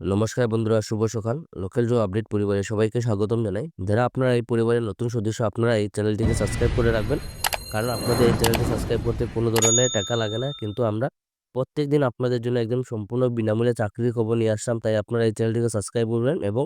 নমস্কার বন্ধুরা, শুভ সকাল। লোকাল জো আপডেট পরিবারে সবাইকে স্বাগতম জানাই। যারা আপনারা এই পরিবারের নতুন সদস্য, আপনারা এই চ্যানেলটিকে সাবস্ক্রাইব করে রাখবেন। কারণ আপনাদের এই চ্যানেলটি সাবস্ক্রাইব করতে কোনো ধরনের টাকা লাগে না। কিন্তু আমরা প্রত্যেক দিন আপনাদের জন্য একদম সম্পূর্ণ বিনামূল্যে চাকরির খবর নিয়ে আসলাম। তাই আপনারা এই চ্যানেলটিকে সাবস্ক্রাইব করবেন এবং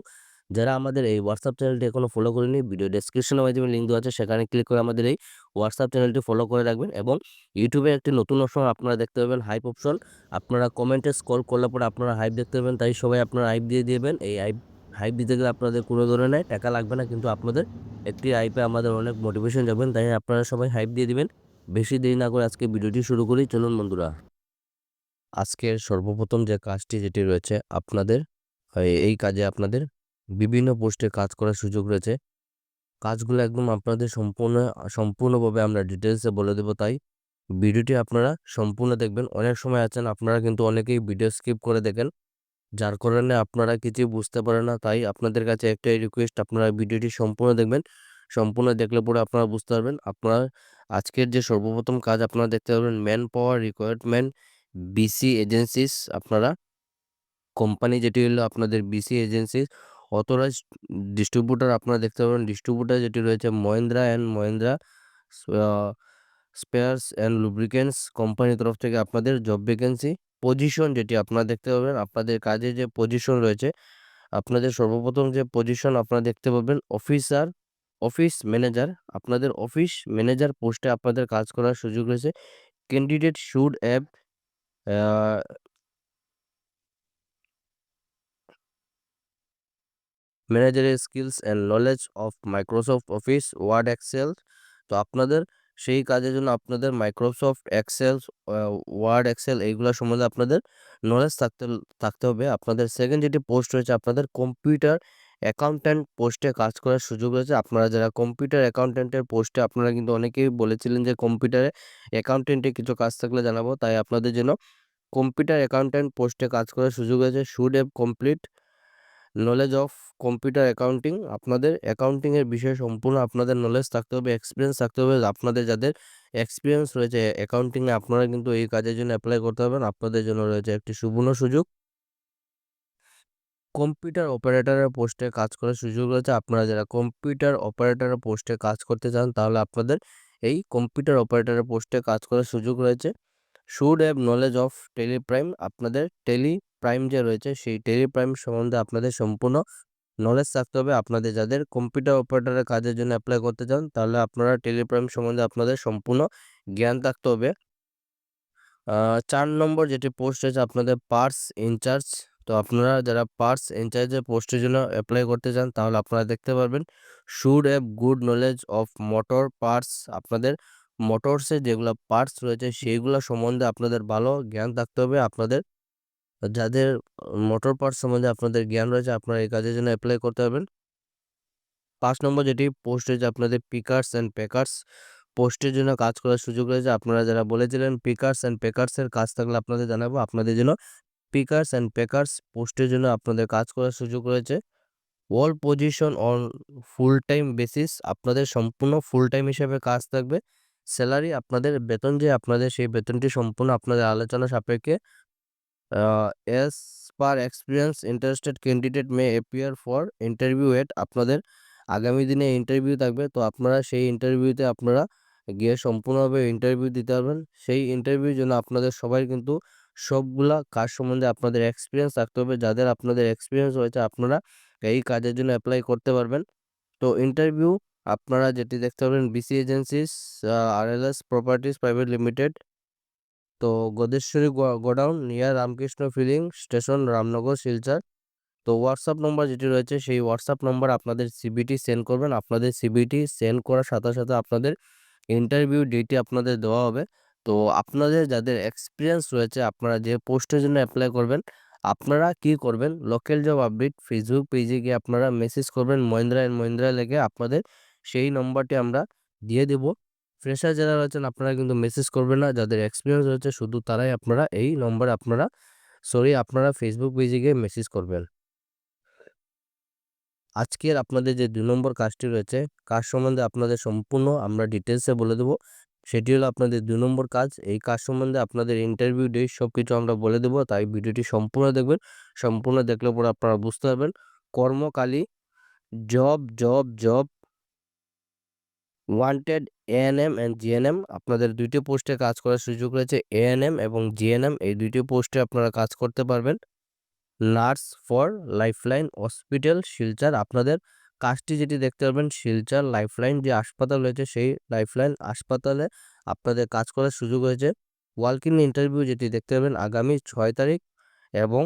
যারা আমাদের এই হোয়াটসঅ্যাপ চ্যানেলটি এখনও ফলো করেনি ভিডিও ডেসক্রিপশনে মাধ্যমে লিঙ্ক দেওয়া আছে, সেখানে ক্লিক করে আমাদের এই হোয়াটসঅ্যাপ চ্যানেলটি ফলো করে রাখবেন এবং ইউটিউবে একটি নতুন অপশন আপনারা দেখতে পাবেন হাইপ অপশন আপনারা কমেন্টে স্কল করলে পরে আপনারা হাইপ দেখতে পাবেন, তাই সবাই আপনারা হাইপ দিয়ে দিবেন। এই হাইপ হাইপ দিতে গেলে আপনাদের কোনো ধরনের টাকা লাগবে না, কিন্তু আপনাদের একটি হাইপে আমাদের অনেক মোটিভেশন যাবেন, তাই আপনারা সবাই হাইপ দিয়ে দিবেন। বেশি দেরি না করে আজকে ভিডিওটি শুরু করি, চলুন বন্ধুরা। আজকের সর্বপ্রথম যে কাজটি, যেটি রয়েছে আপনাদের, এই- এই কাজে আপনাদের বিভিন্ন পোস্টে কাজ করার সুযোগ রয়েছে। কাজগুলো একদম আপনাদের সম্পূর্ণ, সম্পূর্ণভাবে আমরা ডিটেলসে বলে দেবো। তাই ভিডিওটি আপনারা সম্পূর্ণ দেখবেন। অনেক সময় আছেন, আপনারা কিন্তু অনেকেই ভিডিও স্কিপ করে দেখেন, যার কারণে আপনারা কিছু বুঝতে পারেন না। তাই আপনাদের কাছে একটাই রিকোয়েস্ট আপনারা ভিডিওটি সম্পূর্ণ দেখবেন। সম্পূর্ণ দেখলে পরে আপনারা বুঝতে পারবেন। আপনারা আজকের যে সর্বপ্রথম কাজ আপনারা দেখতে পারবেন man power requirement BC agencies আপনারা কোম্পানি যেটি হলো আপনাদের বিসি এজেন্সিস অথরাইজ ডিস্ট্রিবিউটার আপনারা দেখতে পাবেন। ডিস্ট্রিবিউটার যেটি রয়েছে Mahindra and Mahindra spares and lubricants কোম্পানির তরফ থেকে আপনাদের জব ভ্যাকেন্সি পজিশন যেটি আপনারা দেখতে পাবেন। আপনাদের কাজে যে পজিশন রয়েছে, আপনাদের সর্বপ্রথম যে পজিশন আপনারা দেখতে পাবেন অফিসার অফিস ম্যানেজার আপনাদের অফিস ম্যানেজার পোস্টে আপনাদের কাজ করার সুযোগ রয়েছে। ক্যান্ডিডেট শুড অ্যাভ ম্যানেজারের skills and knowledge of Microsoft Office, Word, Excel. তো আপনাদের সেই কাজের জন্য আপনাদের মাইক্রোসফট, এক্সেল ওয়ার্ড, এক্সেল এইগুলো সম্বন্ধে আপনাদের নলেজ থাকতে থাকতে হবে। আপনাদের সেকেন্ড যেটি পোস্ট রয়েছে, আপনাদের কম্পিউটার অ্যাকাউন্ট্যান্ট পোস্টে কাজ করার সুযোগ রয়েছে। আপনারা যারা কম্পিউটার অ্যাকাউন্ট্যান্টের পোস্টে আপনারা কিন্তু অনেকেই বলেছিলেন যে কম্পিউটারে অ্যাকাউন্টেন্টে কিছু কাজ থাকলে জানাব। তাই আপনাদের জন্য কম্পিউটার অ্যাকাউন্ট্যান্ট পোস্টে কাজ করার সুযোগ রয়েছে। Should have complete knowledge of computer accounting আপনাদের অ্যাকাউন্টিংয়ের বিষয়ে সম্পূর্ণ আপনাদের নলেজ থাকতে হবে এক্সপিরিয়েন্স থাকতে হবে। আপনাদের যাদের এক্সপিরিয়েন্স রয়েছে অ্যাকাউন্টিংয়ে আপনারা কিন্তু এই কাজের জন্য অ্যাপ্লাই করতে পারবেন। আপনাদের জন্য রয়েছে একটি সুবর্ণ সুযোগ। কম্পিউটার অপারেটরের পোস্টে কাজ করার সুযোগ রয়েছে। আপনারা যারা কম্পিউটার অপারেটরের পোস্টে কাজ করতে চান, তাহলে আপনাদের এই কম্পিউটার অপারেটরের পোস্টে কাজ করার সুযোগ রয়েছে। Should have knowledge of Tally Prime আপনাদের টেলি প্রাইম যে রয়েছে, সেই টেলি প্রাইম সম্বন্ধে আপনাদের সম্পূর্ণ নলেজ থাকতে হবে। আপনাদের যাদের কম্পিউটার অপারেটরের কাজের জন্য অ্যাপ্লাই করতে চান, তাহলে আপনারা টেলি প্রাইম সম্বন্ধে আপনাদের সম্পূর্ণ জ্ঞান থাকতে হবে। চার নম্বর যেটি পোস্ট রয়েছে, আপনাদের পার্স ইনচার্জ তো আপনারা যারা পার্স ইনচার্জের পোস্টের জন্য অ্যাপ্লাই করতে চান, তাহলে আপনারা দেখতে পারবেন should have good knowledge of motor parts আপনাদের মোটরসের যেগুলো পার্টস রয়েছে, সেইগুলো সম্বন্ধে আপনাদের ভালো জ্ঞান থাকতে হবে। আপনাদের যাদের মোটর পার্টস সম্বন্ধে আপনাদের জ্ঞান রয়েছে, আপনারা এই কাজের জন্য অ্যাপ্লাই করতে পারবেন। পাঁচ নম্বর যেটি পোস্ট রয়েছে আপনাদের পিকার্স অ্যান্ড প্যাকার্স পোস্টের জন্য কাজ করার সুযোগ রয়েছে, আপনারা যারা বলেছিলেন পিকার্স অ্যান্ড প্যাকার্সের কাজ থাকলে আপনাদের জানাব, আপনাদের জন্য পিকার্স অ্যান্ড প্যাকার্স পোস্টের জন্য আপনাদের কাজ করার সুযোগ রয়েছে। All position on full time basis আপনাদের সম্পূর্ণ ফুল টাইম হিসেবে কাজ থাকবে। স্যালারি আপনাদের বেতন যে, আপনাদের সেই বেতনটি সম্পূর্ণ আপনাদের আলোচনা সাপেক্ষে as per experience interested candidate may appear for interview at আপনাদের আগামী দিনে ইন্টারভিউ থাকবে। তো আপনারা সেই ইন্টারভিউতে আপনারা গিয়ে সম্পূর্ণভাবে ইন্টারভিউ দিতে পারবেন। সেই ইন্টারভিউর জন্য আপনাদের সবাই কিন্তু সবগুলা কাজ সম্বন্ধে আপনাদের এক্সপিরিয়েন্স থাকতে হবে। যাদের আপনাদের এক্সপিরিয়েন্স রয়েছে, আপনারা এই কাজের জন্য অ্যাপ্লাই করতে পারবেন। তো ইন্টারভিউ আপনারা যেটি দেখতে পাবেন BC agencies R L S properties private limited তো Godeshwari godown near Ramkrishna filling station Ramnagar, Silchar. তো হোয়াটসঅ্যাপ নম্বর যেটি রয়েছে, সেই হোয়াটসঅ্যাপ নম্বর আপনাদের সিবিটি সেন্ড করবেন। আপনাদের সিবিটি সেন্ড করার সাথে সাথে আপনাদের ইন্টারভিউ ডেটটি আপনাদের দেওয়া হবে। তো আপনাদের যাদের এক্সপিরিয়েন্স রয়েছে, আপনারা যে পোস্টের জন্য অ্যাপ্লাই করবেন, আপনারা কি করবেন? লোকাল জব আপডেট ফেসবুক পেজে গিয়ে আপনারা মেসেজ করবেন, মহিন্দ্রা অ্যান্ড মহিন্দ্রা লেগে আপনাদের সেই নম্বরটি আমরা দিয়ে দেব। ফ্রেশার যারা রয়েছেন, আপনারা কিন্তু মেসেজ করবেন না। যাদের এক্সপিরিয়েন্স রয়েছে, শুধু তারাই আপনারা এই নম্বরে আপনারা সরি আপনারা ফেসবুক পেজে গিয়ে মেসেজ করবেন। আজকের আপনাদের যে দুই নম্বর কাজটি রয়েছে, কাজ সম্বন্ধে আপনাদের সম্পূর্ণ আমরা ডিটেলসে বলে দেবো। সেটি হলো আপনাদের দুই নম্বর কাজ। এই কাজ সম্বন্ধে আপনাদের ইন্টারভিউ ডেট সব কিছু আমরা বলে দেবো, তাই ভিডিওটি সম্পূর্ণ দেখবেন। সম্পূর্ণ দেখলে পরে আপনারা বুঝতে পারবেন। কর্মকালী job job job wanted ANM and GNM আপনাদের দুইটি পোস্টে কাজ করার সুযোগ রয়েছে এএনএম এবং জিএনএম এই দুইটি পোস্টে আপনারা কাজ করতে পারবেন। Nurse for Lifeline hospital, Silchar. আপনাদের কাজটি যেটি দেখতে পারবেন, শিলচার লাইফলাইন যে হাসপাতাল রয়েছে, সেই লাইফলাইন হাসপাতালে আপনাদের কাজ করার সুযোগ হয়েছে ওয়ার্ক ইন ইন্টারভিউ যেটি দেখতে পারবেন, আগামী ছয় তারিখ এবং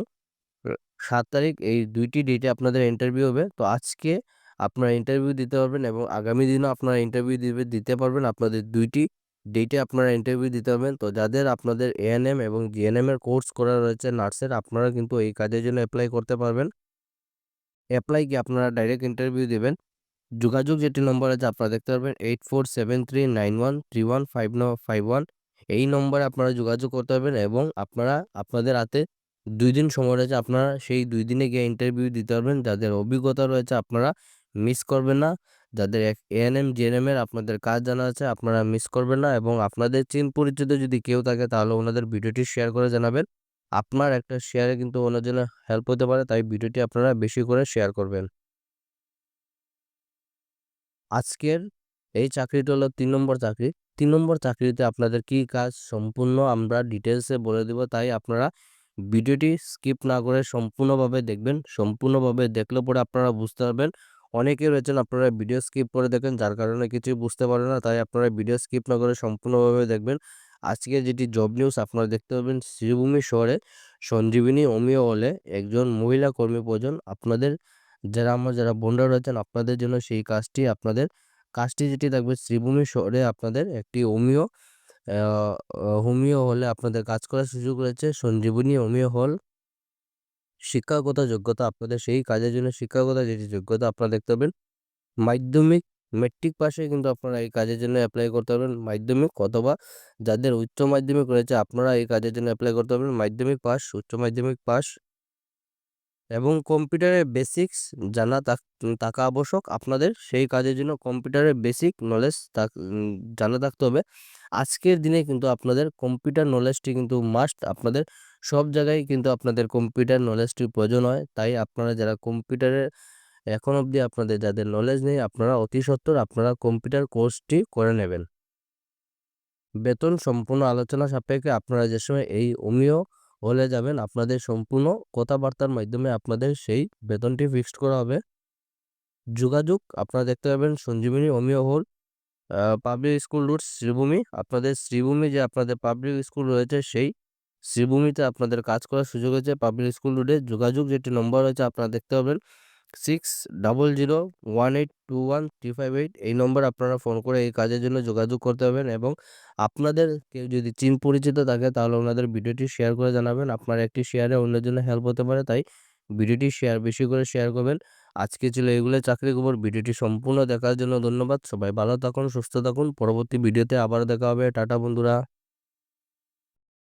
সাত তারিখ। এই দুইটি ডেটে আপনাদের ইন্টারভিউ হবে। তো আজকে আপনারা ইন্টারভিউ দিতে পারবেন এবং আগামী দিনও আপনারা ইন্টারভিউ দিবে, দিতে পারবেন। আপনাদের দুইটি ডেটে আপনারা ইন্টারভিউ দিতে পারবেন। তো যাদের আপনাদের এএনএম এবং জিএনএম এর কোর্স করা রয়েছে নার্সের আপনারা কিন্তু এই কাজের জন্য অ্যাপ্লাই করতে পারবেন। অ্যাপ্লাই কি আপনারা ডাইরেক্ট ইন্টারভিউ দেবেন। যোগাযোগ যেটি নম্বর আছে আপনারা দেখতে পারবেন eight four seven three nine one three one five five one এই নম্বরে আপনারা যোগাযোগ করতে পারবেন এবং আপনারা, আপনাদের হাতে দুই দিন সময় রয়েছে, আপনারা সেই দুই দিনে গিয়ে ইন্টারভিউ দিতে পারবেন। যাদের অভিজ্ঞতা রয়েছে আপনারা মিস করবেন না। যাদের এএনএম জিএনএম এর আপনাদের কাজ জানা আছে, আপনারা মিস করবেন না এবং আপনাদের চিন পরিচিত যদি কেউ থাকে, তাহলে ওনাদের ভিডিওটি শেয়ার করে জানাবেন। আপনার একটা শেয়ারে কিন্তু জন্য হেল্প হতে পারে, তাই ভিডিওটি আপনারা বেশি করে শেয়ার করবেন। আজকের এই চাকরিটা হলো তিন নম্বর চাকরি। তিন নম্বর চাকরিতে আপনাদের কি কাজ সম্পূর্ণ আমরা ডিটেলসে বলে দেব, তাই আপনারা ভিডিওটি স্কিপ না করে সম্পূর্ণভাবে দেখবেন। সম্পূর্ণভাবে দেখলে পরে আপনারা বুঝতে পারবেন অনেকে রয়েছেন, আপনারা ভিডিও স্কিপ করে দেখেন, যার কারণে কিছুই বুঝতে পারে না। তাই আপনারা ভিডিও স্কিপ না করে সম্পূর্ণভাবে দেখবেন। আজকে যেটি জব নিউজ আপনারা দেখতে পাবেন শ্রীভূমি শহরে সঞ্জীবিনী অমিও হলে একজন মহিলা কর্মী প্রয়োজন। আপনাদের যারা আমার যারা বোনরা রয়েছেন, আপনাদের জন্য সেই কাজটি, আপনাদের কাজটি যেটি থাকবে শ্রীভূমি শহরে আপনাদের একটি হোমিও হোমিও হলে আপনাদের কাজ করার সুযোগ রয়েছে। সঞ্জীবনী হোমিও হল শিক্ষাগত যোগ্যতা আপনাদের, সেই কাজের জন্য শিক্ষাগত যেটি যোগ্যতা আপনারা দেখতে পাবেন, মাধ্যমিক মেট্রিক পাশে কিন্তু আপনারা এই কাজের জন্য অ্যাপ্লাই করতে পারবেন। মাধ্যমিক অথবা যাদের উচ্চ মাধ্যমিক রয়েছে, আপনারা এই কাজের জন্য অ্যাপ্লাই করতে পারবেন। মাধ্যমিক পাস উচ্চ মাধ্যমিক পাস এবং কম্পিউটারের বেসিক্স জানা থাকা আবশ্যক। আপনাদের সেই কাজের জন্য কম্পিউটারের বেসিক নলেজ জানা থাকতে হবে। আজকের দিনে কিন্তু আপনাদের কম্পিউটার নলেজটি কিন্তু মাস্ট আপনাদের সব জায়গায় কিন্তু আপনাদের কম্পিউটার নলেজটি প্রয়োজন হয়। তাই আপনারা যারা কম্পিউটারের এখন অবধি আপনাদের যাদের নলেজ নেই, আপনারা অতি সত্বর আপনারা কম্পিউটার কোর্সটি করে নেবেন। বেতন সম্পূর্ণ আলোচনা সাপেক্ষে আপনারা যে সময় এই অমিও হলে যাবেন, আপনাদের সম্পূর্ণ কথাবার্তার মাধ্যমে আপনাদের সেই বেতনটি ফিক্সড করা হবে। যোগাযোগ আপনারা দেখতে পাবেন সঞ্জীবনী অমিও হল পাবলিক স্কুল রুট শ্রীভূমি। আপনাদের শ্রীভূমি যে আপনাদের পাবলিক স্কুল রয়েছে, সেই শ্রীভূমিতে আপনাদের কাজ করার সুযোগ হয়েছে। পাবলিক স্কুল রুটে যোগাযোগ যেটি নম্বর রয়েছে আপনারা দেখতে পাবেন। Six double zero one eight two one three five eight এই নম্বর আপনারা ফোন করে এই কাজের জন্য যোগাযোগ করতে পারবেন এবং আপনাদের কেউ যদি চিন পরিচিত থাকে তাহলে ওনাদের ভিডিওটি শেয়ার করে জানাবেন। আপনার একটি শেয়ারে অন্যের জন্য হেল্প হতে পারে, তাই ভিডিওটি শেয়ার বেশি করে শেয়ার করবেন। আজকে ছিল এগুলো, চাকরি খবর। ভিডিওটি সম্পূর্ণ দেখার জন্য ধন্যবাদ। সবাই ভালো থাকুন, সুস্থ থাকুন। পরবর্তী ভিডিওতে আবার দেখা হবে। টাটা বন্ধুরা।